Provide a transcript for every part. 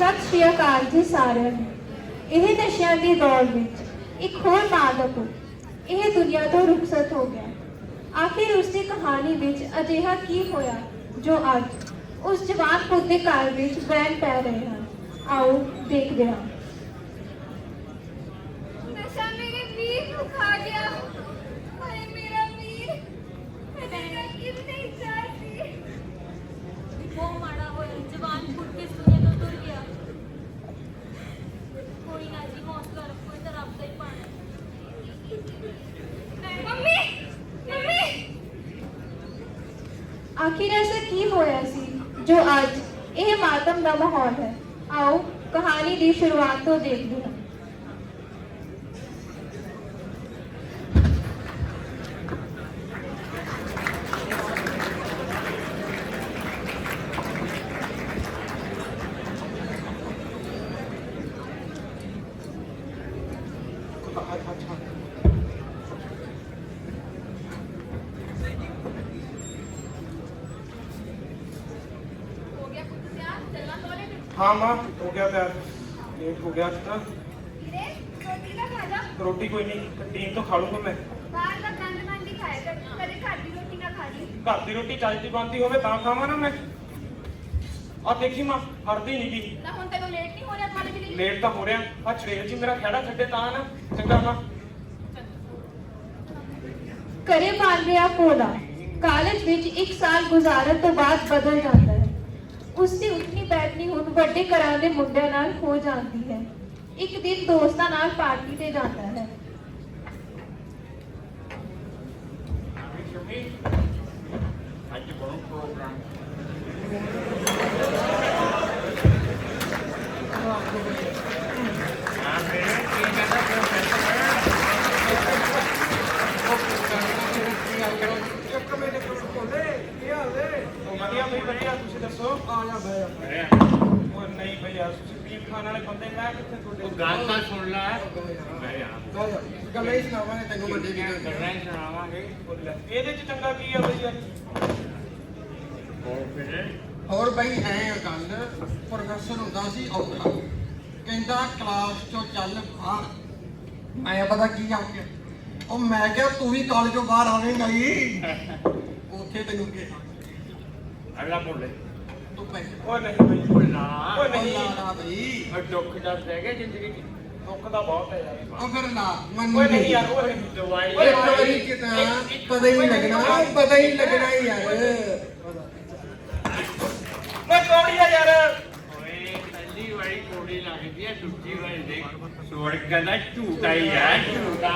ਸਤਿ ਸ਼੍ਰੀ ਅਕਾਲ ਜੀ ਸਾਰਿਆਂ ਨੂੰ। ਇਹ ਨਸ਼ਿਆਂ ਦੀ ਦੌੜ ਵਿੱਚ ਇੱਕ ਹੋਰ ਮਾਦਕ ਇਹ ਦੁਨੀਆ ਤੋਂ ਰੁਖਸਤ ਹੋ ਗਿਆ। ਆਖਿਰ ਉਸ ਦੀ ਕਹਾਣੀ ਵਿੱਚ ਅਜਿਹਾ ਕੀ ਹੋਇਆ ਜੋ ਅੱਜ ਉਸ ਜਵਾਨ ਪੁੱਤ ਦੇ ਘਰ ਵਿੱਚ ਬੈਨ ਪੈ ਰਹੇ ਹਨ ਆਓ ਦੇਖਦੇ ਹਾਂ ਨਸ਼ਾ ਮੇਰੇ ਵੀਰ ਨੂੰ ਖਾ ਗਿਆ ਹਾਏ ਮੇਰਾ ਵੀਰ ਮੇਰਾ ਕਿੰਨੇ ਚਾਹਤੀ ਬਹੁਤ ਮਾੜਾ ਹੋਇਆ ਜਵਾਨ ਫੁੱਟ ਕੇ ਸੂਏ ਤੋਂ ਤੁਰ ਗਿਆ ਕੋਈ ਨਾ ਜੀ ਹੌਸਲਾ ਰੱਖੋ ਇਹ ਤਾਂ ਰੱਬ ਦਾ ਹੀ ਪਾਣਾ ਮੰਮੀ ਮੰਮੀ ਆਖਿਰ ਐਸਾ ਕੀ ਹੋਇਆ ਸੀ ਜੋ ਅੱਜ ਇਹ ਮਾਤਮ ਦਾ ਮਾਹੌਲ ਹੈ। ਆਓ ਕਹਾਣੀ ਦੀ ਸ਼ੁਰੂਆਤ ਤੋਂ ਦੇਖਦੇ ਹਾਂ। ਖਾ ਲੂੰਗਾ ਮੈਂ। ਬਾਹਰ ਦਾ ਗੰਦ ਮੰਦ ਹੀ ਖਾਇਆ ਕਰ ਕਦੇ ਘਰ ਦੀ ਰੋਟੀ ਨਾ ਖਾ ਲਈ। ਘਰ ਦੀ ਰੋਟੀ ਚੱਜ ਦੀ ਬਣਦੀ ਹੋਵੇ ਤਾਂ ਖਾਵਾਂ ਨਾ ਮੈਂ। ਆ ਦੇਖੀ ਮਾਂ ਹਰਦੀ ਨਹੀਂ ਗਈ ਤਾਂ ਹੁਣ ਤੈਨੂੰ ਲੇਟ ਨਹੀਂ ਹੋ ਰਿਹਾ ਖਾਣੇ ਦੇ ਲਈ ਲੇਟ ਤਾਂ ਹੋ ਰਿਹਾ। ਆ ਚੜੇਲ ਜੀ ਮੇਰਾ ਖੜਾ ਛੱਡੇ ਤਾਂ ਨਾ। ਚੰਗਾ ਮਾਂ। ਕਰੇ ਮਾਰ ਲਿਆ ਪੋਲਾ ਕਾਲਜ ਵਿੱਚ 1 ਸਾਲ ਗੁਜ਼ਾਰਨ ਤੋਂ ਬਾਅਦ ਬਦਲ ਜਾਂਦਾ ਹੈ। ਉਸ ਦੀ ਉਤਨੀ ਬੈਠਣੀ ਹੁਣ ਵੱਡੇ ਘਰਾਂ ਦੇ ਮੁੰਡਿਆਂ ਨਾਲ ਹੋ ਜਾਂਦੀ ਹੈ। ਇੱਕ ਦਿਨ ਦੋਸਤਾਂ ਨਾਲ ਪਾਰਟੀ ਤੇ ਜਾਂਦਾ ਹੈ। ਕੀ ਹਾਲ ਹੈ ਵਧੀਆ ਬਈ ਵਧੀਆ ਤੁਸੀਂ ਦੱਸੋ ਆ ਜਾ ਬਈ ਉਹ ਨਹੀਂ ਬਈ ਯਾਰ ਪੀਰ ਖਾਨ ਵਾਲੇ ਬੰਦੇ ਮੈਂ ਕਿੱਥੇ ਤੁਹਾਡੇ ਉਹ ਗੱਲ ਤਾਂ ਸੁਣ ਲੈ। ਮੈਂ ਆ ਗੱਲਾਂ ਹੀ ਸੁਣਾਵਾਂਗੇ ਤੈਨੂੰ ਵੱਡੇ ਕਿਹੜੀਆਂ ਗੱਲਾਂ ਹੀ ਸੁਣਾਵਾਂਗੇ। ਇਹਦੇ ਚ ਚੰਗਾ ਕੀ ਆ ਬਈ ਯਾਰ ਹੋਰ ਬਈ ਐ ਗੱਲ ਪ੍ਰੋਫੈਸਰ ਹੁੰਦਾ ਸੀ ਔਖਾ। ਕਹਿੰਦਾ ਕਲਾਸ ਚੋਂ ਚੱਲ ਬਾਹਰ। ਮੈਂ ਪਤਾ ਕੀ ਆਖਿਆ ਉਹ ਮੈਂ ਕਿਹਾ ਤੂੰ ਵੀ ਕਾਲਜੋਂ ਬਾਹਰ ਆਵੇਂਗਾ ਹੀ ਉੱਥੇ ਤੈਨੂੰ ਕਿਹਾ। ਅਗਲਾ ਬੋਲੇ ਤੂੰ ਪੈ ਉਹ ਨਹੀਂ ਬਈ। ਉਹ ਨਾ। ਉਹ ਨਹੀਂ। ਨਾ ਬਈ। ਉਹ ਦੁੱਖ ਦੱਸ ਹੈਗੇ ਜ਼ਿੰਦਗੀ ਚ। ਦੁੱਖ ਦਾ ਬਹੁਤ ਹੈ ਯਾਰ। ਉਹ ਫਿਰ ਨਾ ਮੰਨ ਓਏ ਨਹੀਂ ਯਾਰ ਉਹ ਨਹੀਂ ਦਵਾਈ ਇੱਕ ਵਾਰੀ ਕਿਤਾ ਪਤਾ ਹੀ ਲੱਗਣਾ। ਪਤਾ ਹੀ ਲੱਗਣਾ ਯਾਰ। ਮੈਂ ਕੌੜੀ ਆ ਯਾਰ। ਓਏ ਪਹਿਲੀ ਵਾਰੀ ਕੋੜੀ ਲੱਗਦੀ ਹੈ ਦੂਜੀ ਵਾਰੀ ਦੇਖ। ਸਵਰਗ ਦਾ ਝੂਟਾ ਹੀ ਹੈ ਝੂਟਾ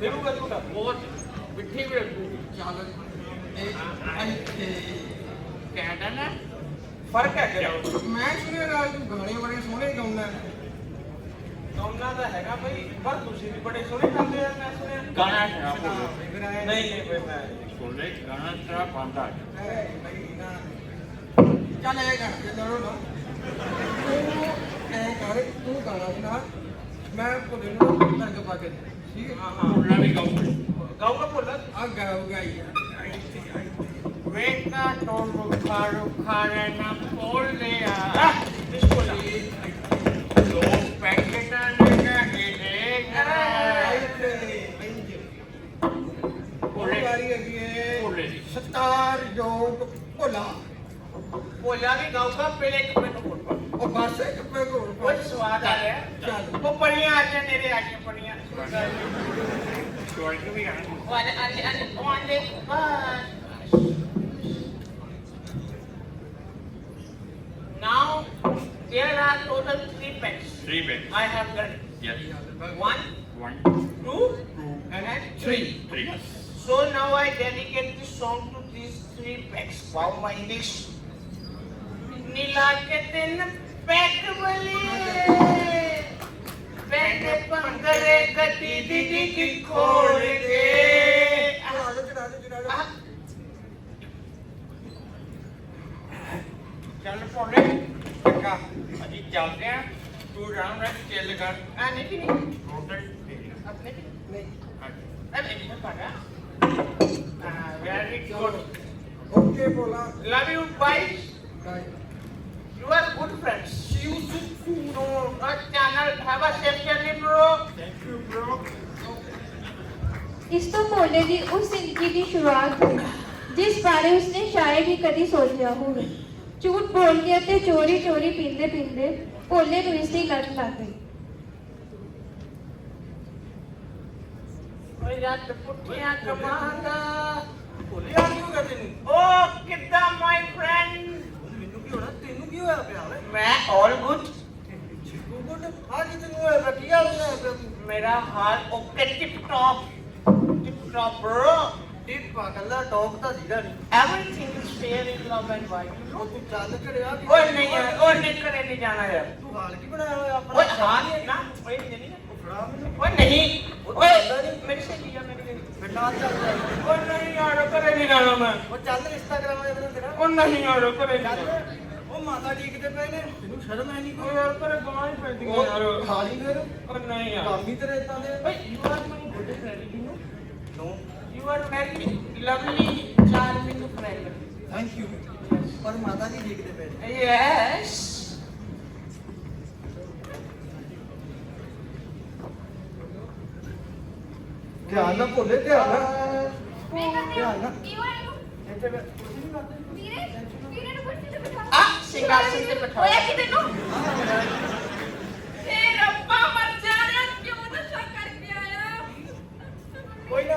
ਦੇਊਗਾ ਝੂਟਾ ਬਹੁਤ ਮਿੱਠੀ ਵੀ ਲੱਗੂ ਚੱਲ ਇਹ ਇੱਥੇ। ਕਹਿੰਦਾ ਨਾ। ਫ਼ਰਕ ਹੈ ਕਿ ਮੈਂ ਸੁਣਿਆ ਰਾਜ ਤੂੰ ਗਾਣੇ ਬੜੇ ਸੋਹਣੇ ਗਾਉਂਦਾ ਗਾਉਣਾ ਤਾਂ ਹੈਗਾ ਬਈ ਪਰ ਤੁਸੀਂ ਵੀ ਬੜੇ ਸੋਹਣੇ ਗਾਉਂਦੇ ਯਾਰ ਮੈਂ ਸੁਣਿਆ। ਗਾਣਾ ਸੁਣਾ ਬੋਲੋ ਨਹੀਂ ਨਹੀਂ ਬਈ ਮੈਂ ਬੋਲੇ ਗਾਣਾ ਤੇਰਾ ਬੰਦਾ ਹੈ। ਬਈ ਨਾ। ਚੱਲ ਇਹ ਕਰ ਜੇ ਲੜੋ ਨਾ। ਤੂੰ ਐ ਕਰ ਤੂੰ ਗਾਣਾ ਸੁਣਾ। ਮੈਂ ਭੁੱਲੇ ਨੂੰ ਲੰਗ ਪਾ ਕੇ ਦੇ। ਠੀਕ ਹੈ ਹਾਂ। ਹਾਂ ਬੋਲਣਾ ਵੀ ਗਾਉਂ ਗਾਊਗਾ ਭੁੱਲ ਆ ਗਾਊਗਾ ਹੀ ਵੇਖਾ ਤੋਂ ਰੁੱਖਾ ਰੁੱਖਾ ਰਹਿਣਾ ਬੋਲ ਲਿਆ। ਕੋਲ ਦੋ ਪੈਕੇਟਾਂ ਨੇ ਕਹੇ ਬੋਲੇ ਵਾਰੀ ਹੈਗੀ ਏ। ਬੋਲੇ ਜੀ। ਸਤਕਾਰ ਯੋਗ ਭੋਲਾ। ਭੋਲਿਆ ਵੀ ਗਾਊਗਾ ਪਹਿਲੇ ਇੱਕ ਮੈਨੂੰ ਬੋਲ ਪਾ। ਉਹ ਬਸ ਇੱਕ ਪੇ। ਕੋਲ ਕੋਈ ਸਵਾਦ ਆ ਰਿਹਾ ਚੱਲ। ਉਹ ਪੜੀਆਂ ਆ ਗਿਆ ਨੇੜੇ ਆ ਗਈਆਂ ਪੜੀਆਂ। ਸਵਰਗ ਵੀ ਆਣਾ। ਉਹ ਆਲੇ ਆਲੇ ਉਹ ਆਲੇ ਬਸ। total three pets. Three pets. I have got. Yes. One. One. Two. Two. And three. three. Three. So now I dedicate this song to these three pets. Wow, my English. Nilake tin pet bali. Pet pangare gati didi ki khol ke. चलते हैं। Two round है चेल कर हाँ नहीं नहीं total अपने की नहीं। अरे ये हाँ। वेरी गुड ओके बोला। Love you bye bye you are good friends see you soon to know our channel have a safe journey bro thank you bro इस तो मोहल्ले की उस ज़िंदगी की शुरुआत हुई जिस बारे उसने शायद ही कभी सोचा होगा। ਝੂਠ ਬੋਲ ਕੇ ਅਤੇ ਚੋਰੀ ਚੋਰੀ ਪੀਂਦੇ ਪੀਂਦੇ ਭੋਲੇ ਨੂੰ ਇਸ ਦੀ ਲੱਗ ਗਈ। ਓਏ ਯਾਰ ਪੁੱਠੀਆਂ ਕਮਾਂਦਾ ਭੋਲੇ ਆ ਕੀ ਹੋ ਗਿਆ ਤੈਨੂੰ ਓ ਕਿੱਦਾਂ ਮਾਈ ਫਰੈਂਡ ਮੈਨੂੰ ਕੀ ਹੋਣਾ? ਤੈਨੂੰ ਕੀ ਹੋਇਆ ਪਿਆ ਓਏ ਮੈਂ all good ਚਿੱਕੂ ਗੁੱਡ ਆ ਕੀ ਤੈਨੂੰ ਹੋਇਆ ਪਿਆ? ਕੀ ਹਾਲ ਹੋਇਆ ਪਿਆ ਤੂੰ? ਮੇਰਾ ਹਾਲ okay tip top tip top bro ਇਹ ਪਾਗਲਾ ਡੌਗ ਤਾਂ ਸੀਗਾ ਨਹੀਂ everything is fair in love and life ਉਹ ਤੂੰ ਚੱਲ ਘੜਿਆ ਕੀ ਓਏ ਨਹੀਂ ਯਾਰ ਓਏ ਨਹੀਂ ਕਰੇ ਨਹੀਂ ਜਾਣਾ ਯਾਰ। ਤੂੰ ਹਾਲ ਕੀ ਬਣਾਇਆ ਹੋਇਆ ਆਪਣਾ? ਓਏ ਹਾਂ ਨਹੀਂ ਨਾ ਓਏ ਨਹੀਂ ਫੜਾ ਮੈਨੂੰ। ਓਏ ਨਹੀਂ ਓਏ ਮੇਰੀ ਸਹੇਲੀ ਆ ਮੇਰੀ ਬੇਟਾ ਚੱਲ ਜਾ ਓਏ ਨਹੀਂ ਯਾਰ ਘਰੇ ਨਹੀਂ ਜਾਣਾ ਮੈਂ। ਉਹ ਚੱਲ ਰਿਸ਼ਤਾ ਕਰਾਵਾਂਗੇ ਤੈਨੂੰ ਤੇਰਾ। ਓ ਨਹੀਂ ਯਾਰ ਘਰੇ ਨਹੀਂ ਚੱਲ। ਜਾਣਾ। ਉਹ ਮਾਤਾ ਡੀਕਦੇ ਪਏ ਨੇ। ਤੈਨੂੰ ਸ਼ਰਮ ਹੈ ਨਹੀਂ ਓ ਕੋਈ ਯਾਰ ਘਰੇ ਗਾਂ ਹੀ ਪੈਂਦੀ ਯਾਰ। ਉਹ ਖਾਲੀ ਫਿਰ। ਓ ਨਹੀਂ ਯਾਰ। ਕੰਮ ਹੀ ਤੇਰੇ ਇਦਾਂ ਦੇ ਓਏ you are my good friend you know. No You are very lovely, charming friend. Thank you ਪਰ ਮਾਤਾ ਜੀ ਡੀਕਦੇ ਪਏ Yes. ਧਿਆਨ ਨਾਲ ਭੋਲੇ ਧਿਆਨ ਨਾਲ ਮੈਂ ਧਿਆਨ ਨਾਲ ਕੀ ਹੋਇਆ ਇਹਨੂੰ ਇੱਥੇ ਬੈ- ਕੁਛ ਨੀ ਕਰਦੇ। ਵੀਰੇ ਵੀਰੇ ਨੂੰ ਕੁਰਸੀ ਤੇ ਬਿਠਾ Ah, ਸਿੰਘਾਸਨ ਤੇ ਬਿਠਾ। ਹੋਇਆ ਕੀ ਤੈਨੂੰ ਏ ਰੱਬਾ ਮਰ ਜਾਣਾ ਕਿਉਂ ਨਸ਼ਾ ਕਰਕੇ ਆਇਆ ਕੋਈ ਨਾ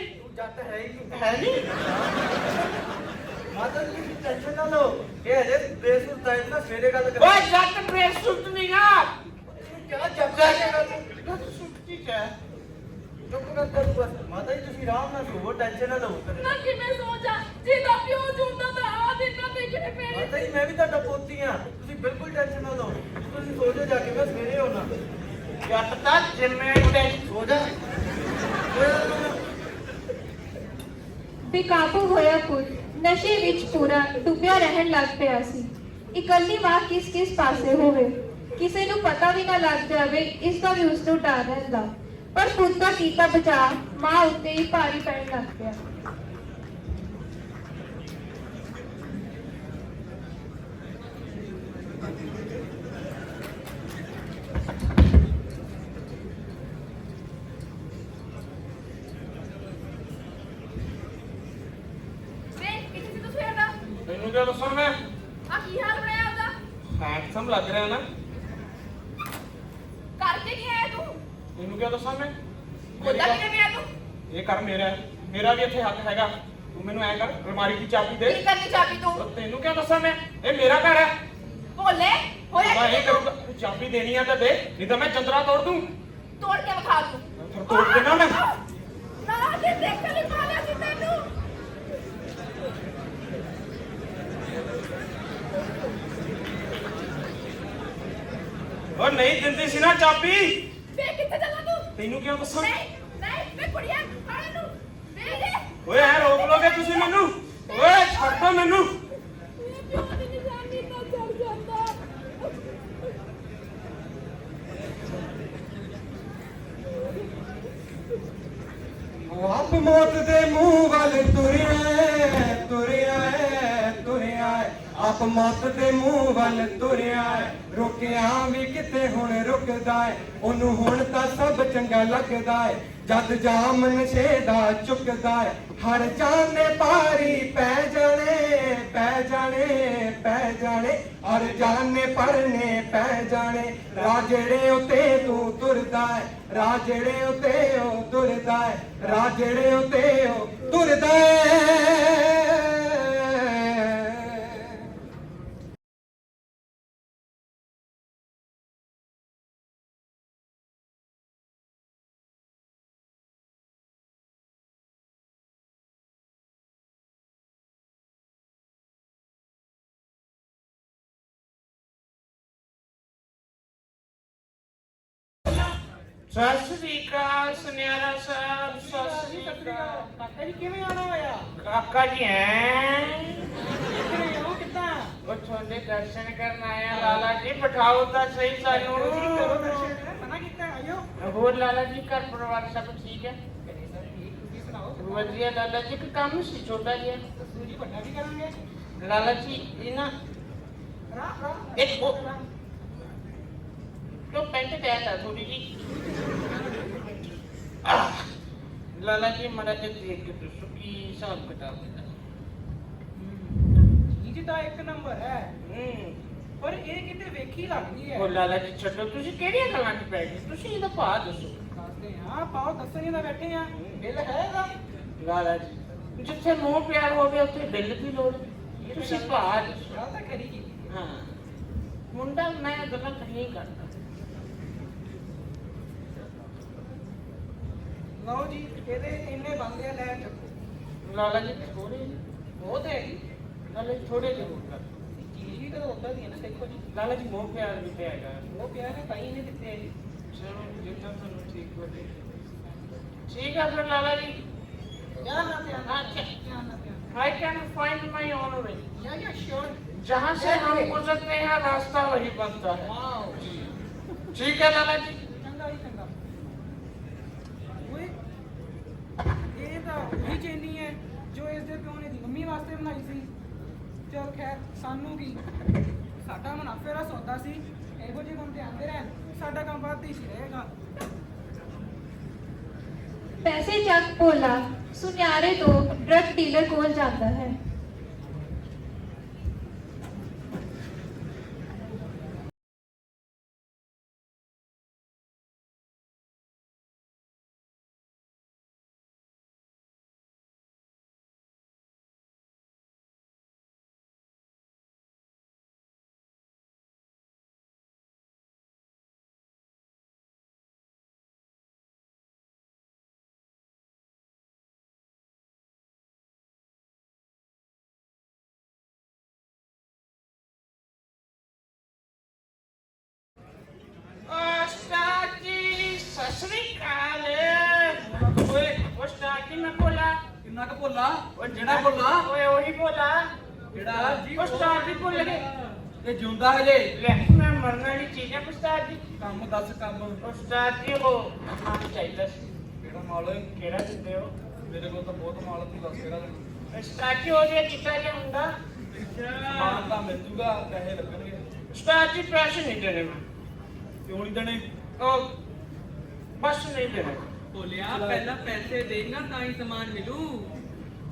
ਤੂੰ ਜੱਟ ਹੈ ਹੀ ਨਹੀਂ है नी ਮਾਤਾ ਜੀ ਤੁਸੀਂ ਟੈਨਸ਼ਨ ਨਾ ਲਓ ਇਹ ਹਜੇ ਬੇਸੁਰਤ ਹੈ ਨਾ ਸਵੇਰੇ ਗੱਲ ओए ਕਰਾਂਗੇ जट बेसुध नहीं गा ਕਿਆ ਜੱਟ ਹੈ सुट्टी क्या ਚੁੱਪ ਕਰ ਕਰ ਬਸ ਮਾਤਾ ਜੀ ਤੁਸੀਂ ਆਰਾਮ ਨਾਲ ਸੋਵੋ ਟੈਨਸ਼ਨ ਨਾ ਲਓ ਕਦੇ। ਨਾ ਕਿਵੇਂ ਸੋਚਾਂ ਜਿਹਦਾ ਪਿਓ ਜੁੰਦਾ ਤਾਂ ਆ ਦਿਨਾਂ ਦੇਖਣੇ ਪੈਣੇ ਮਾਤਾ ਜੀ ਮੈਂ ਵੀ ਤੁਹਾਡਾ ਪੋਤੀ ਆ ਤੁਸੀਂ ਬਿਲਕੁਲ ਟੈਨਸ਼ਨ ਨਾ ਲਓ ਤੁਸੀਂ ਸੋ ਜਾਓ ਜਾ ਕੇ ਮੈਂ ਸਵੇਰੇ ਆਉਣਾ जट ता जिम्मे ਸੋ ਜਾ ਸੋ ਜਾ ਬੇਕਾਬੂ ਹੋਇਆ ਪੁੱਤ ਨਸ਼ੇ ਵਿੱਚ ਪੂਰਾ ਡੁੱਬਿਆ ਰਹਿਣ ਲੱਗ ਪਿਆ ਸੀ। ਇਕੱਲੀ ਮਾਂ ਕਿਸ ਕਿਸ ਪਾਸੇ ਹੋਵੇ? ਕਿਸੇ ਨੂੰ ਪਤਾ ਵੀ ਨਾ ਲੱਗ ਜਾਵੇ, ਇਸ ਦਾ ਵੀ ਉਸ ਨੂੰ ਡਰ ਰਹਿੰਦਾ। ਪਰ ਪੁੱਤ ਦਾ ਕੀਤਾ ਬਚਾ ਮਾਂ ਉੱਤੇ ਹੀ ਭਾਰੀ ਪੈਣ ਲੱਗ ਪਿਆ। ਵੇ ਇੱਥੇ ਹੱਕ ਹੈਗਾ। ਤੂੰ ਮੈਨੂੰ ਐਂ ਕਰ ਅਲਮਾਰੀ ਦੀ ਚਾਬੀ ਦੇ। ਕੀ ਕਰਨੀ ਚਾਬੀ ਤੂੰ? ਉਹ ਤੈਨੂੰ ਕਿਉਂ ਦੱਸਾਂ ਮੈਂ? ਇਹ ਮੇਰਾ ਘਰ ਹੈ। ਭੋਲੇ ਹੋਇਆ ਮੈਂ ਕੀ ਇਹ ਕਰੂੰਗਾ। ਤੂੰ ਚਾਬੀ ਦੇਣੀ ਆ ਤਾਂ ਦੇ ਨਹੀਂ ਤਾਂ ਮੈਂ ਚੰਦਰਾ ਤੋੜ ਦੂੰ। ਤੋੜ ਕੇ ਵਿਖਾ ਤੂੰ ਫਿਰ ਤੋੜ ਦੇਣਾ ਮੈਂ। ਨਾ ਜੇ ਦੇਖ ਲਈ ਪਾਲਿਆ ਸੀ ਤੈਨੂੰ। ਉਹ ਨਹੀਂ ਦਿੰਦੀ ਸੀ ਨਾ ਚਾਬੀ। ਵੇ ਕਿੱਥੇ ਚੱਲਾ ਤੂੰ? ਤੈਨੂੰ ਕਿਉਂ ਦੱਸਾਂ? ਨਹੀਂ ਵੇ ਕੁੜੀਆ ਫੜ ਇਹਨੂੰ ਵੇ ਦੇ ਓਏ ਐ ਰੋਕ ਲੋਗੇ ਤੁਸੀਂ ਮੈਨੂੰ ਓਏ ਛੱਡ ਦੋ ਮੈਨੂੰ ਆਪ ਮੌਤ ਦੇ ਮੂੰਹ ਵੱਲ ਤੁਰਿਆ ਏ, ਤੁਰਿਆ ਏ, ਤੁਰਿਆ ਏ। ਆਪ ਮੌਤ ਦੇ ਮੂੰਹ ਵੱਲ ਤੁਰਿਆ ਏ। ਰੁਕਿਆ ਵੀ ਕਿਤੇ ਹੁਣ ਰੁਕਦਾ ਏ ਉਹਨੂੰ ਹੁਣ ਤਾਂ ਸਭ ਚੰਗਾ ਲੱਗਦਾ ਏ ਜਦ ਜਾਮ ਨਸ਼ੇ ਦਾ ਚੁੱਕਦਾ ਏ ਹਰ ਜਾਣੇ ਪਾਰੀ ਪੈ ਜਾਣੇ ਪੈ ਜਾਣੇ ਪੈ ਜਾਣੇ, ਹਰ ਜਾਣੇ ਪਰਨੇ ਪੈ ਜਾਣੇ ਰਾਹ ਜਿਹੜੇ ਉਤੇ ਤੂੰ ਤੁਰਦਾ ਏ ਰਾਹ ਜਿਹੜੇ ਉਤੇ ਉਹ ਤੁਰਦਾ ਏ ਰਾਹ ਜਿਹੜੇ ਉਤੇ ਉਹ ਤੁਰਦਾ ਏ ਸਤਿ ਸ੍ਰੀ ਅਕਾਲ ਸੁਨਿਆਰਾ ਸਾਹਿਬ ਸਤਿ ਸ੍ਰੀ ਅਕਾਲ। ਕਾਕਾ ਜੀ ਕਿਵੇਂ ਆਣਾ ਹੋਇਆ? ਕਾਕਾ ਜੀ ਹੈ ਕਿਵੇਂ ਹੋ? ਕਿੱਦਾਂ? ਉਹ ਤੁਹਾਡੇ ਦਰਸ਼ਨ ਕਰਨ ਆਇਆ ਲਾਲਾ ਜੀ ਬਿਠਾਓ ਤਾਂ ਸਹੀ ਕਰੋ ਸਾਨੂੰ ਦਰਸ਼ਨ ਮਨਾ ਕੀਤਾ ਆਇਓ। ਹੋਰ ਲਾਲਾ ਜੀ ਘਰ ਪਰਿਵਾਰ ਸਭ ਠੀਕ ਹੈ? ਕਰੇ ਤੁਸੀਂ ਵਧੀਆ ਲਾਲਾ ਜੀ ਇੱਕ ਕੰਮ ਸੀ ਛੋਟਾ ਜਿਹਾ। ਦੱਸੋ ਜੀ ਵੱਡਾ ਵੀ ਕਰਾਂਗੇ। ਲਾਲਾ ਜੀ ਇਹ ਨਾ ਰਾਹ ਰਾਹ। ਇੱਕ ਉਹ ਲੋ ਪੈਂਟ ਟੈਟ ਆ ਥੋੜੀ ਜੀ ਆਹ, ਲਾਲਾ ਜੀ ਮਰਾ ਤੇ ਦੇਖ ਕੇ ਦੱਸੋ ਕੀ ਹਿਸਾਬ ਕਿਤਾਬ ਹੈ? ਜੀ ਤਾਂ ਇੱਕ ਨੰਬਰ ਹੈ। ਹੂੰ। ਪਰ ਇਹ ਕਿਤੇ ਵੇਖੀ ਲੱਗਦੀ ਹੈ। ਉਹ ਲਾਲਾ ਜੀ ਛੱਡੋ ਤੁਸੀਂ ਕਿਹੜੀਆਂ ਗੱਲਾਂ 'ਚ ਪੈ ਗਏ ਤੁਸੀਂ ਇਹਦਾ ਭਾਅ ਦੱਸੋ। ਦੱਸਦੇ ਹਾਂ ਪਾਓ ਦੱਸਣ ਦਾ ਬੈਠੇ ਆ। ਬਿੱਲ ਹੈਗਾ। ਲਾਲਾ ਜੀ ਜਿੱਥੇ ਮੋਹ ਪਿਆਰ ਹੋਵੇ ਉੱਥੇ ਬਿੱਲ ਦੀ ਲੋੜ ਨਹੀਂ। ਤੁਸੀਂ ਭਾਅ ਦੱਸੋ ਗੱਲ ਤਾਂ ਕਰੀ ਕੀਤੀ ਹਾਂ। ਮੁੰਡਾ ਮੈਂ ਗੱਲਾਂ ਨਹੀਂ ਕਰਦਾ। ਲਓ ਜੀ ਇਹਦੇ ਇੰਨੇ ਬੰਦੇ ਆ ਲੈ ਚੱਕੋ ਲਾਲਾ ਜੀ ਥੋੜੇ ਬਹੁਤ ਹੈ ਜੀ ਲਾਲਾ ਜੀ ਥੋੜੇ ਜਿਹੇ ਹੋਰ ਕਰ ਚੀਜ਼ ਵੀ ਤਾਂ ਉਦਾਂ ਦੀ ਹੈ ਨਾ ਦੇਖੋ ਜੀ ਲਾਲਾ ਜੀ ਮੋਹ ਪਿਆਰ ਵੀ ਤੇ ਹੈਗਾ ਉਹ ਪਿਆਰ ਹੈ ਤਾਂ ਹੀ ਨਹੀਂ ਦਿੱਤੇ ਜੀ ਚਲੋ ਜਿੱਦਾਂ ਤੁਹਾਨੂੰ ਠੀਕ ਹੋਵੇ ਠੀਕ ਹੈ ਫਿਰ ਲਾਲਾ ਜੀ ਧਿਆਨ ਨਾਲ ਧਿਆਨ ਨਾਲ अच्छा। ਧਿਆਨ ਨਾਲ ਧਿਆਨ I can find my own way. या या श्योर जहाँ से हम गुजरते हैं रास्ता वही बनता है वाओ ठीक है लाला जी ਬਣਾਈ ਸੀ। ਚਲ ਖੈਰ ਸਾਨੂੰ ਕੀ? ਸਾਡਾ ਮੁਨਾਫੇ ਦਾ ਸੌਦਾ ਸੀ। ਇਹੋ ਜਿਹੇ ਬੰਦੇ ਆਉਂਦੇ ਰਹਿਣ। ਸਾਡਾ ਕੰਮ ਵੱਧ ਹੀ ਸੀ ਰਹੇਗਾ। ਪੈਸੇ ਚੱਕ ਭੋਲਾ, ਸੁਨਿਆਰੇ ਤੋਂ ਡਰਗ ਡੀਲਰ ਕੋਲ ਜਾਂਦਾ ਹੈ। ਕਿੰਨਾ ਕੁ ਭੋਲਾ? ਓਏ ਜਿਹੜਾ ਭੋਲਾ? ਓਏ ਉਹੀ ਭੋਲਾ। ਜਿਹੜਾ? ਜੀ ਉਸਤਾਦ ਜੀ ਭੁੱਲ ਗਏ। ਤੇ ਜਿਉਂਦਾ ਹਜੇ? ਲੈ ਮੈਂ ਮਰਨ ਵਾਲੀ ਚੀਜ਼ ਹੈ ਉਸਤਾਦ ਜੀ ਕੰਮ ਦੱਸ ਕੰਮ। ਉਸਤਾਦ ਜੀ ਉਹ ਆਹ ਚਾਹੀਦਾ ਸੀ। ਕਿਹੜਾ ਮਾਲ? ਓਏ? ਕਿਹੜਾ ਦਿੰਦੇ ਹੋ? ਮੇਰੇ ਕੋਲ ਤਾਂ ਬਹੁਤ ਮਾਲ ਆ, ਤੂੰ ਦੱਸ ਕਿਹੜਾ ਲੈਣਾ? ਉਸਤਾਦ ਜੀ ਉਹ ਜੇ ਕਿਤਾ ਜੇ ਹੁੰਦਾ। ਮਾਲ ਤਾਂ ਮਿਲ ਜੂਗਾ ਪੈਸੇ ਲੱਗਣਗੇ। ਉਸਤਾਦ ਜੀ ਪੈਸੇ ਨਹੀਂ ਦੇਣੇ ਮੈਂ। ਕਿਉਂ ਨਹੀਂ ਦੇਣੇ? ਉਹ ਬਸ ਨਹੀਂ ਦੇਣੇ। ਬੋਲਿਆ ਪਹਿਲਾਂ ਪੈਸੇ ਦੇਣਾ ਤਾਂ ਹੀ ਸਮਾਨ ਮਿਲੂ।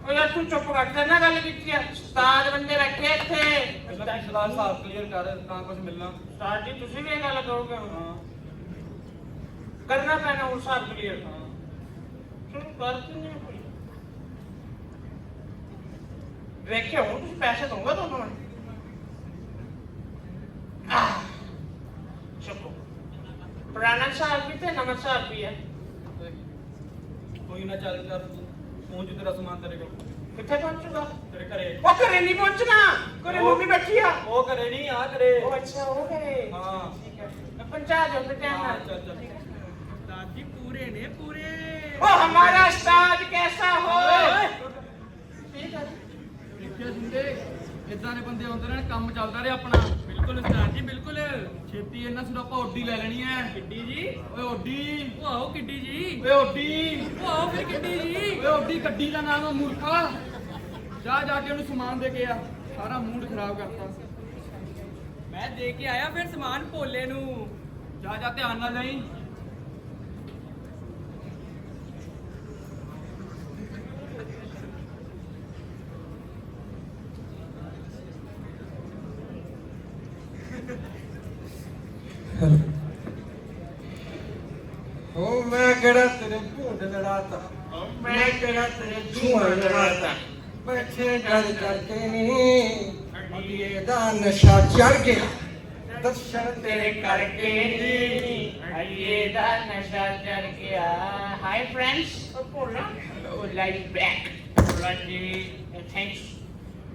ਉਹ ਯਾਰ ਤੂੰ ਚੁੱਪ ਕਰ ਤੇ ਨਾ ਗੱਲ ਕੀਤੀ ਆ। ਉਸਤਾਦ ਬੰਦੇ ਬੈਠੇ ਆ ਇੱਥੇ। ਪਹਿਲਾਂ ਪਿਛਲਾ ਹਿਸਾਬ ਕਲੀਅਰ ਕਰ ਤਾਂ ਕੁਝ ਮਿਲਣਾ। ਉਸਤਾਦ ਜੀ ਤੁਸੀਂ ਵੀ ਇਹ ਗੱਲ ਕਰੋਗੇ ਹੁਣ? ਹਾਂ। ਕਰਨਾ ਪੈਣਾ ਹੁਣ ਹਿਸਾਬ ਕਲੀਅਰ ਹਾਂ। ਸ਼ੁਰੂ ਕਰ ਕਿੰਨੇ ਕੋਈ? ਵੇਖਿਓ ਹੁਣ ਤੁਸੀਂ ਪੈਸੇ ਦਊਂਗਾ ਤੁਹਾਨੂੰ ਮੈਂ ਆਹ ਚੁੱਪ। ਪੁਰਾਣਾ ਹਿਸਾਬ ਵੀ ਤੇ ਨਵਾਂ ਹਿਸਾਬ ਵੀ ਹੈ। ਤੂੰ ਨਾ ਚੱਲ ਕਰ ਪਹੁੰਚ ਤੇਰਾ ਸਮਾਨ ਤੇਰੇ ਕੋਲ। ਕਿੱਥੇ ਪਹੁੰਚੂਗਾ? ਤੇਰੇ ਘਰੇ। ਉਹ ਘਰੇ ਨਹੀਂ ਪਹੁੰਚਣਾ। ਘਰੇ ਉਹ- ਮੰਮੀ ਬੈਠੀ ਆ। ਉਹ ਘਰੇ ਨਹੀਂ ਆ ਘਰੇ। ਉਹ ਅੱਛਾ ਉਹ ਘਰੇ। ਹਾਂ। ਠੀਕ ਹੈ। ਮੈਂ ਪਹੁੰਚਾ ਦਿਓ ਫਿਰ ਟਾਈਮ ਹਾਂ, ਚੱਲ, ਚੱਲ। ਦਾਦੀ ਪੂਰੇ ਨੇ ਪੂਰੇ। ਉਹ ਹਮਾਰਾ ਉਸਤਾਦ ਕੈਸਾ ਹੋਏ ਠੀਕ ਹੈ ਦੇਖਿਆ ਜਿੰਦੇ ਇਦਾਂ ਦੇ ਬੰਦੇ ਹੁੰਦੇ ਨੇ ਕੰਮ ਚੱਲਦਾ ਰਿਹਾ ਆਪਣਾ। ਬਿਲਕੁਲ ਉਸਤਾਦ ਜੀ ਬਿਲਕੁਲ। ਛੇਤੀ ਇਹਨਾਂ ਸਿਰ ਆਪਾਂ ਓਡੀ ਲੈ ਲੈਣੀ ਐ ਕਿੱਡੀ ਜੀ? ਓਏ ਓਡੀ। ਉਹ ਆਓ ਕਿੱਡੀ ਜੀ। ਓਏ ਓਡੀ। ਉਹ ਆਓ ਫਿਰ ਕਿੱਡੀ ਜੀ। ਓਏ ਓਡੀ ਗੱਡੀ ਦਾ ਨਾਮ ਆ ਮੂਰਖਾ। ਜਾ ਜਾ ਕੇ ਉਹਨੂੰ ਸਮਾਨ ਦੇ ਕੇ ਆ। ਸਾਰਾ ਮੂਡ ਖਰਾਬ ਕਰਤਾ। ਮੈਂ ਦੇ ਕੇ ਆਇਆ ਫਿਰ ਸਮਾਨ ਭੋਲੇ ਨੂੰ। ਜਾ ਜਾ ਧਿਆਨ ਨਾਲ ਜਾਈ। is back. Bloody thanks.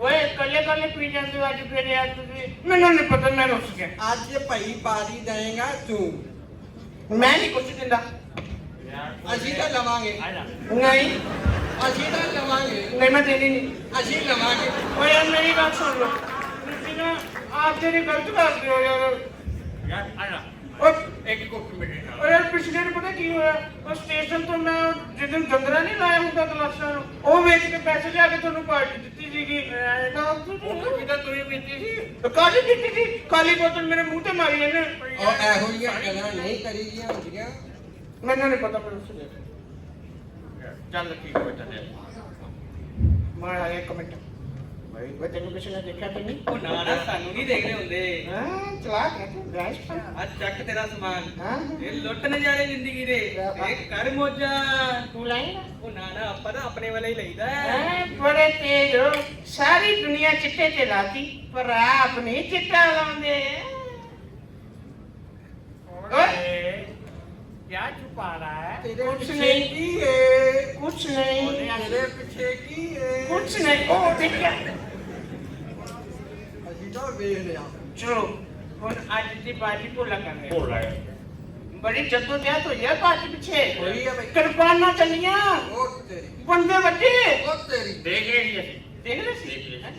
ਓਏ ਕੱਲੇ ਕੱਲੇ ਪੀ ਜਾਂਦੇ ਅੱਜ ਫਿਰ ਯਾਰ ਤੁਸੀਂ? ਮੈਨੂੰ ਨਹੀਂ ਪਤਾ ਮੈਂ ਰੁੱਸ ਗਿਆ। ਅੱਜ ਭਾਈ ਪਾਰੀ ਦੇਗਾ ਤੂੰ। ਮੈਂ ਨਹੀਂ ਕੁਛ ਦਿੰਦਾ। ਅਸੀਂ ਲਵਾਂਗੇ। ਨਹੀਂ ਅਸੀਂ ਲਵਾਂਗੇ। ਨਹੀਂ ਮੈਂ ਦੇਣੀ ਨਹੀਂ ਅਸੀਂ ਲਵਾਂਗੇ। ਓਏ ਯਾਰ ਮੇਰੀ ਗੱਲ ਸੁਣ ਲਓ। ਤੁਸੀਂ ਨਾ ਆਪ ਤੇ ਗਲਤ ਕਰਦੇ ਹੋ ਯਾਰ। ਓਏ। ਇੱਕ ਕੁੱਟ ਮੇਰੇ ਨਾਲ ਓਏ ਪਿਛਲੇ ਨੂੰ ਪਤਾ ਕੀ ਹੋਇਆ? ਉਹ ਸਟੇਸ਼ਨ ਤੋਂ ਮੈਂ ਜਦੋਂ ਜੰਦਰਾ ਨਹੀਂ ਲਾਇਆ ਹੁੰਦਾ ਕਲਾਸਾਂ ਨੂੰ ਉਹ ਵੇਚ ਕੇ ਪੈਸੇ ਲਿਆ ਕੇ ਤੁਹਾਨੂੰ ਪਾਰਟੀ ਦਿੱਤੀ ਸੀਗੀ। ਉਹ ਵੀ ਤਾਂ ਤੁਸੀਂ ਪੀਤੀ ਸੀ। ਕਾਲੀ ਦਿੱਤੀ ਸੀ? ਕਾਲੀ ਬੋਤਲ ਮੇਰੇ ਮੂੰਹ ਤੇ ਮਾਰੀ ਇਹਨੇ। ਉਹ ਇਹੋ ਜਿਹੀਆਂ ਗੱਲਾਂ ਨਹੀਂ ਕਰੀਦੀਆਂ ਹੁੰਦੀਆਂ। ਮੈਨੂੰ ਨਹੀਂ ਪਤਾ ਮੈਨੂੰ ਸੁਣੇ ਚੱਲ ਠੀਕ ਹੋ ਚੱਲੇ। ਮੈਂ ਆਇਆ ਇੱਕ ਮਿੰਟ। ਭਾਈ ਉਹ ਤੈਨੂੰ ਕਿਸੇ ਨੇ ਦੇਖਿਆ ਤੇ ਨਹੀਂ? ਉਹ ਨਾ ਨਾ ਸਾਨੂੰ ਨਹੀਂ ਦੇਖਦੇ ਹੁੰਦੇ। ਹਾਂ ਚਲਾ ਕੇ ਤੂੰ ਗੈਸ ਪਰ ਆ ਚੱਕ ਤੇਰਾ ਸਮਾਨ। ਹਾਂ? ਇਹ ਲੁੱਟ ਨਜ਼ਾਰੇ ਜ਼ਿੰਦਗੀ ਦੇ। ਇਹ ਕਰ ਮੋਜਾ। ਤੂੰ ਲਾਏਗਾ ਉਹ ਨਾ ਨਾ ਆਪਾਂ ਤਾਂ ਆਪਣੇ ਵਾਲੇ ਹੀ ਲਈਦਾ ਹੈ। ਬੜੇ ਤੇਜ਼ ਹੋ। ਸਾਰੀ ਦੁਨੀਆ ਚਿੱਟੇ ਤੇ ਲਾਤੀ ਪਰ ਆਪ ਨਹੀਂ ਚਿੱਟਾ ਲਾਉਂਦੇ। ਓਏ। ਕਿਆ ਛੁਪਾ ਰਹਾ ਹੈ? ਤੇਰੇ ਕੁਛ ਪਿੱਛੇ ਨਹੀਂ। ਕੀ ਏ? ਕੁਛ ਨਹੀਂ। ਤੇਰੇ ਪਿੱਛੇ ਕੀ ਏ? ਕੁਛ ਨਹੀਂ। ਉਹ ਹੋਈ ਹੈ ਪਾਰਟੀ ਪਿੱਛੇ ਹੋਈ ਆ ਬਈ। ਕਿਰਪਾਨਾਂ ਚੱਲੀਆਂ ਉਹ ਤੇਰੀ ਬੰਦੇ ਵੱਡੇ ਉਹ ਤੇਰੀ ਦੇਖ ਲਈ ਅਸੀਂ ਦੇਖ ਲੈ ਸੀ ਦੇਖ ਲਿਆ।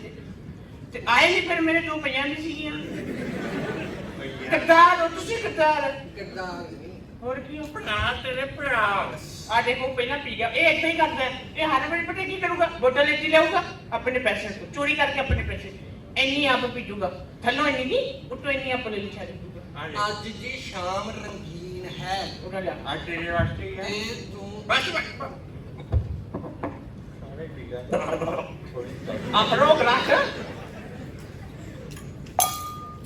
ਤੇ ਆਏ ਨਹੀਂ ਫਿਰ ਮੇਰੇ ਦੋ ਪਈਆਂ ਵੀ ਸੀਗੀਆਂ ਭਈਆ ਕਿਰਦਾਰ ਹੋ ਤੁਸੀਂ ਕਿਰਦਾਰ ਕਿੱਦਾਂ ਨਹੀਂ ਹੋਰ ਕੀ ਹੋ ਭਰਾ ਤੇਰੇ ਭਰਾ ਆ ਦੇਖੋ ਪਹਿਲਾਂ ਪੀ ਗਿਆ ਇਹ ਏਦਾਂ ਹੀ ਕਰਦਾ ਹੈ। ਇਹ ਹਰ ਵੇਲੇ ਪਤਾ ਕੀ ਕਰੂਗਾ ਬੋਤਲ ਇੱਥੇ ਲਿਆਊਗਾ ਆਪਣੇ ਪੈਸੇ ਤੋਂ ਚੋਰੀ ਕਰਕੇ ਆਪਣੇ ਪੈਸੇ ਇੰਨੀ ਆਪ ਪੀਜੂਗਾ। ਥੱਲੋਂ ਇੰਨੀ ਨਹੀਂ ਉੱਤੋਂ ਇੰਨੀ ਆਪ ਲੈ ਲਈ ਛੱਡ ਦੂਗਾ ਆ ਜਾ ਅੱਜ ਦੀ ਸ਼ਾਮ ਰੰਗੀਨ ਹੈ। ਉਹਦਾ ਲਿਆ। ਆ ਤੇਰੇ ਵਾਸਤੇ ਹੀ ਹੈ ਤੇ ਤੂੰ ਬਸ ਬਸ ਬਸ। ਸਾਰੇ ਪੀ ਆਪ ਰੋ ਗਲਾਸ।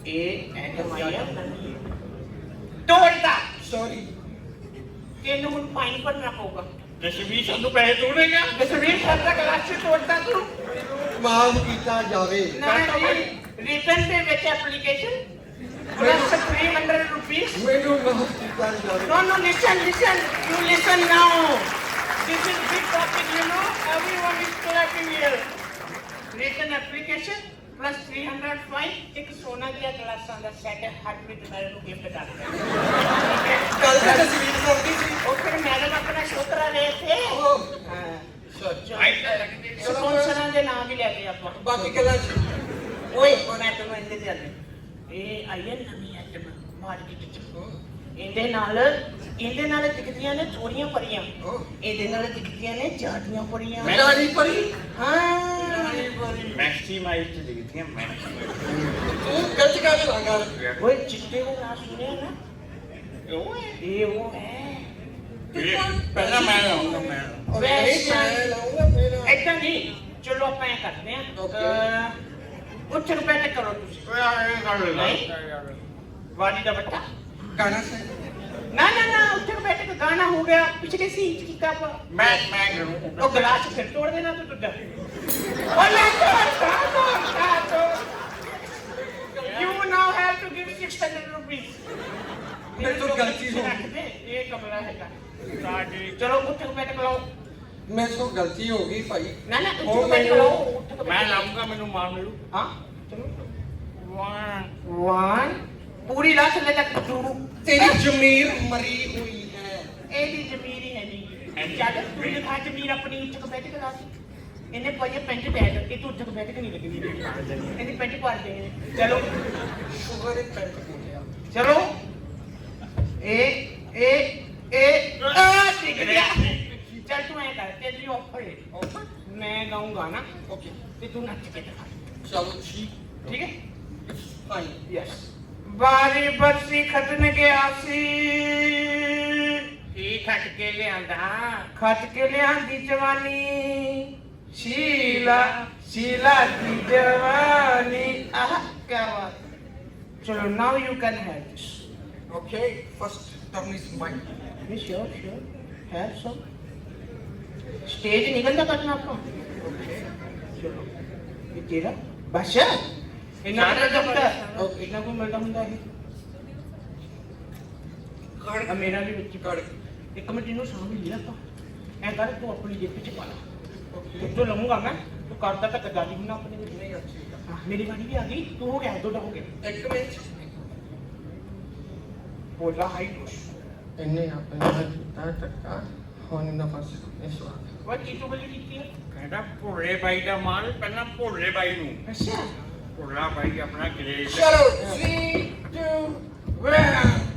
ਇਹ ਐਟਮ ਆਇਆ ਤੋੜਦਾ ਸੌਰੀ ਤੈਨੂੰ ਹੁਣ ਫਾਈਨ ਭਰਨਾ ਪਊਗਾ। ਜਸਵੀਰ ਸਾਨੂੰ ਪੈਸੇ ਤੋੜੇਗਾ ਜਸਵੀਰ ਗਲਾਸ ਚ ਤੋੜਦਾ ਤੂੰ। ਮਾਫ ਕੀਤਾ ਜਾਵੇ ਰਿਟਰਨ ਦੇ ਵਿੱਚ ਐਪਲੀਕੇਸ਼ਨ plus 300 rupees ਮੈਨੂੰ ਮਾਫ ਕੀਤਾ ਜਾਵੇ No, no, listen, listen. You listen now. This is big topic, you know. Everyone is collecting here. Written application plus 300 fine. ਇੱਕ ਸੋਨਾ ਦੀਆਂ ਗਲਾਸਾਂ ਦਾ ਸੈੱਟ ਹਰਪ੍ਰੀਤ ਮੈਡਮ ਨੂੰ ਗਿਫਟ ਕਰ ਦਿਆ ਕੱਲ ਤਾਂ ਤਸਵੀਰ ਕਰਦੀ ਸੀ ਉਹ ਫਿਰ ਮੈਡਮ ਆਪਣਾ ਸ਼ੋਤਰਾ ਲੈ ਥੇ ਉਹ ਹਾਂ ਸਪਾਂਸਰਾਂ ਦੇ ਨਾਮ ਵੀ ਲੈ ਕੇ ਆਪਾਂ। ਬਾਕੀ ਗੱਲਾਂ ਓਏ ਮੈਂ ਤੈਨੂੰ ਤੇ ਆਲੇ ਇਹ ਆਈ ਹੈ ਨਵੀਂ ਆਈਟਮ ਮਾਰਕੀਟ ਚ। ਇਹਦੇ ਨਾਲ ਇਹਦੇ ਨਾਲ ਦਿਖਦੀਆਂ ਨੇ ਚੋਰੀਆਂ ਪਰੀਆਂ। ਇਹਦੇ ਨਾਲ ਦਿਖਦੀਆਂ ਨੇ ਜਾਟੀਆਂ ਪਰੀਆਂ। ਮੈਂ- ਰਾਣੀ ਪਰੀ? ਹਾਂ। ਚ ਦਿਖਦੀਆਂ ਮੈਕਸੀਮਾਈਜ਼ ਤੂੰ ਗਲਤ ਗੱਲ ਨਾ ਕਰ। ਓਏ ਚਿੱਟੇ ਦਾ ਨਾਮ ਸੁਣਿਆ ਨਾ? ਉਹ ਹੈ ਇਹ ਉਹ ਹੈ। ਪਹਿਲਾਂ ਮੈਂ ਲਾਉਂਗਾ ਮੈਂ ਔਰ ਨਹੀਂ ਮੈਂ ਲਾਉਂਗਾ ਮੇਰਾ ਏਦਾਂ ਨਹੀਂ ਚਲੋ ਆਪਾਂ ਇਹ ਕਰਦੇ ਆਂ Okay. ਅਹ, ਉੱਠ ਕੇ ਬੈਠ ਕਰੋ ਤੁਸੀਂ ਓਏ ਆ ਇਹ ਕਰ ਲੈ ਨਹੀਂ। ਵਾਦੀ ਦਾ ਬੱਟਾ ਗਾਣਾ ਸੇ ਨਾ ਨਾ ਨਾ ਉੱਠ ਕੇ ਬੈਠ ਕੇ ਗਾਣਾ ਹੋ ਗਿਆ ਪਿਛਲੇ ਸੀਨ ਚ ਕੀਤਾ ਆਪਾਂ ਮੈਂ ਮੈਂ ਕਰੂੰ ਉਹ ਗਲਾਸ ਫਿਰ ਤੋੜ ਦੇਣਾ ਤੂੰ ਤੁੱਡਾ ਉਹ ਲੈ ਤੋੜ You now have to give 600 rupees. ਮੇਰੇ ਤੋਂ ਗਲਤੀ ਹੋ ਰੱਖ ਦੇ, ਇਹ ਕਮਰਾ ਸਾਡੀ ਚਲੋ ਉੱਠ ਕੇ ਬੈਠ ਲਾਓ। ਮੇਰੇ ਤੋਂ ਗਲਤੀ ਹੋ ਗਈ ਭਾਈ। ਨਾ ਨਾ ਉੱਠ ਕੇ ਬੈਠ ਮੈਨੂੰ- ਲਾਓ ਉੱਠ ਕੇ ਮੈਂ ਲਾਉਂਗਾ ਮੈਨੂੰ ਮਾਰ ਮਿਲੂ ਹਾਂ। ਚਲੋ। ਵਾਹ ਵਨ ਪੂਰੀ ਰਾਤ ਥੱਲੇ ਤੱਕ ਜੂੜੂ ਤੇਰੀ ਜ਼ਮੀਰ ਮਰੀ ਹੋਈ ਹੈ। ਇਹਦੀ ਜ਼ਮੀਰ ਹੀ ਹੈ ਨਹੀਂ ਜਦ ਤੂੰ ਦਿਖਾ ਜ਼ਮੀਰ ਆਪਣੀ ਉੱਠ ਕੇ ਬੈਠ ਕੇ ਲਾ ਇਹਨੇ ਪਾਈ ਪੈਂਟ ਟੈਗ ਇਹ ਤੂੰ ਉੱਠ ਕੇ ਬੈਠ ਕੇ ਨਹੀਂ ਲੱਗਦੀ ਇਹਦੀ ਪੈਂਟ ਪਾੜ ਦੇ ਚਲੋ। ਸ਼ੂਗਰ ਇਹ ਪੈਂਟ ਚਲੋ। ਇਹ ਇਹ ਇਹ ਆ ਠੀਕ ਗਿਆ। ਚੱਲ ਤੂੰ ਐ ਕਰ ਤੇਰੀ ਆਫਰ ਹੈ ਓਕੇ ਮੈਂ ਗਾਉਂਗਾ ਨਾ। ਓਕੇ ਤੇ ਤੂੰ ਨੱਚ ਕੇ ਦਿਖਾ। ਚਲੋ ਠੀਕ। ਠੀਕ ਹੈ? ਫਾਈਨ ਯੈਸ ਬਾਰੀ ਬਰਸੀ ਖਤਨ ਗਿਆ ਸੀ। ਕੀ ਖੱਟ ਕੇ ਲਿਆਂਦਾ? ਖੱਟ ਕੇ ਲਿਆਂਦੀ ਜਵਾਨੀ। ਸ਼ੀਲਾ ਸ਼ੀਲਾ ਦੀ ਜਵਾਨੀ। ਆਹ ਕੀ ਬਾਤ। ਚਲੋ now you can have this okay first turn is mine Be sure, sure. Have some. Stage निकलता करना आपको ਓਕੇ चलो ये तेरा बादशाह इतना सारे मिलता तो होता है इतना को मिलता होता है ਕੜ अब मेरा भी बच्ची ਕੜ एक मिनट इन्हों सामने लिया था ऐ कर तू अपनी जेब पीछे पा ला ਓਕੇ जो लूंगा मैं तू करता तक गाड़ी ना अपने में ਨਹੀਂ ਅੱਛੀ ਗੱਲ। हाँ, मेरी गाड़ी भी आ गई तू हो गया दो हो गया ਇੱਕ ਮਿੰਟ बोल रहा हाई ਇਹਨੇ ਆਪਣੇ ਨਾਲ ਕੀਤਾ ਟੱਕਾ ਹੁਣ ਇਹਦਾ ਫਸ ਇਸ ਵਾਰ ਵਾ ਚੀਤੂ ਬਲੀ ਕੀਤੀ ਹੈ ਕਹਿੰਦਾ ਭੋਲੇ ਬਾਈ ਦਾ ਮਾਨ ਪਹਿਲਾਂ ਭੋਲੇ ਬਾਈ ਨੂੰ। ਅੱਛਾ। ਭੋਲਾ ਬਾਈ ਆਪਣਾ ਗ੍ਰੇਡ ਚਲੋ 3 2 1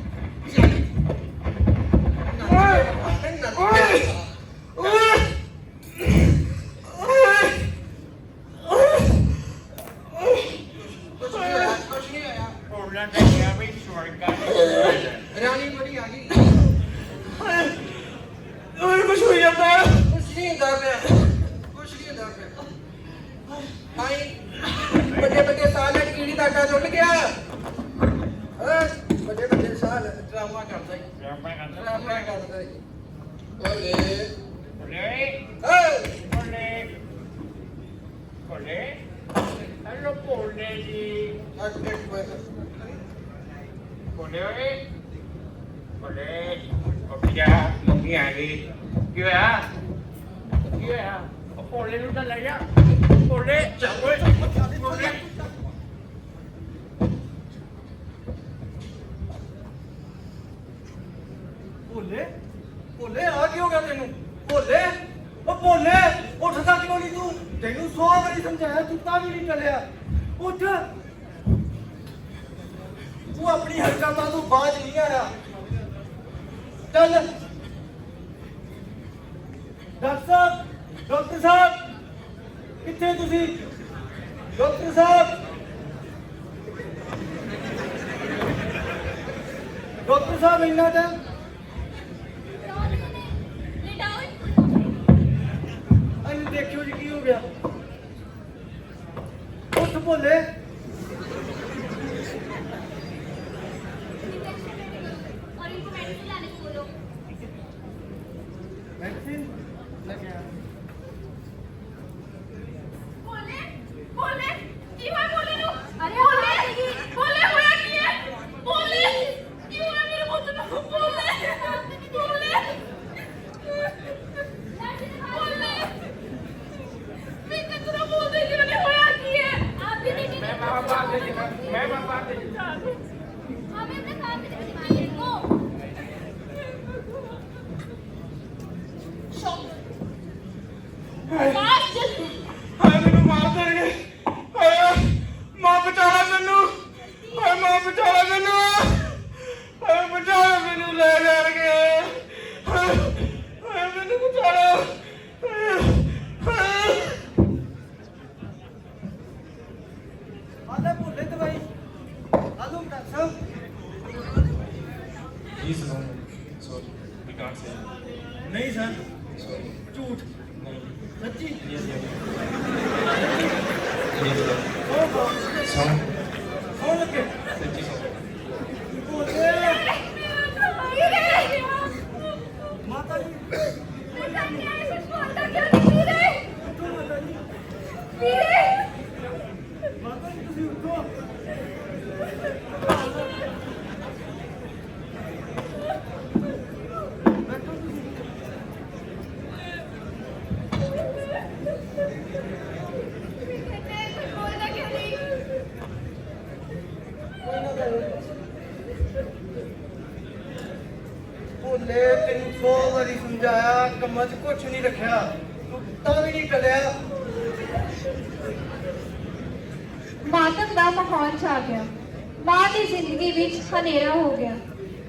ਦੇ और इनको मेडिसिन लाने बोलो मेडिसिन लगे ਨਹੀਂ ਰੱਖਿਆ। ਤੂੰ ਵੀ ਨਹੀਂ ਕਲਿਆ ਮਾਤਮ ਦਾ ਮਾਹੌਲ ਛਾ ਗਿਆ। ਮਾਂ ਦੀ ਜ਼ਿੰਦਗੀ ਵਿੱਚ ਹਨੇਰਾ ਹੋ ਗਿਆ।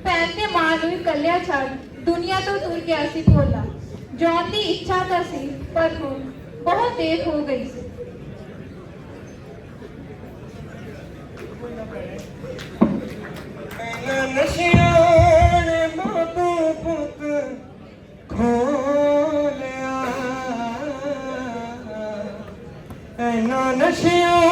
ਭੈਣ ਤੇ ਮਾਂ ਨੂੰ ਇਕੱਲਿਆ ਛੱਡ ਦੁਨੀਆ ਤੋਂ ਤੁਰ ਗਿਆ ਸੀ ਭੋਲਾ। ਜੌਨ ਦੀ ਇੱਛਾ ਤਾਂ ਸੀ, ਪਰ ਹੁਣ ਬਹੁਤ ਦੇਰ ਹੋ ਗਈ ਸੀ। initiate.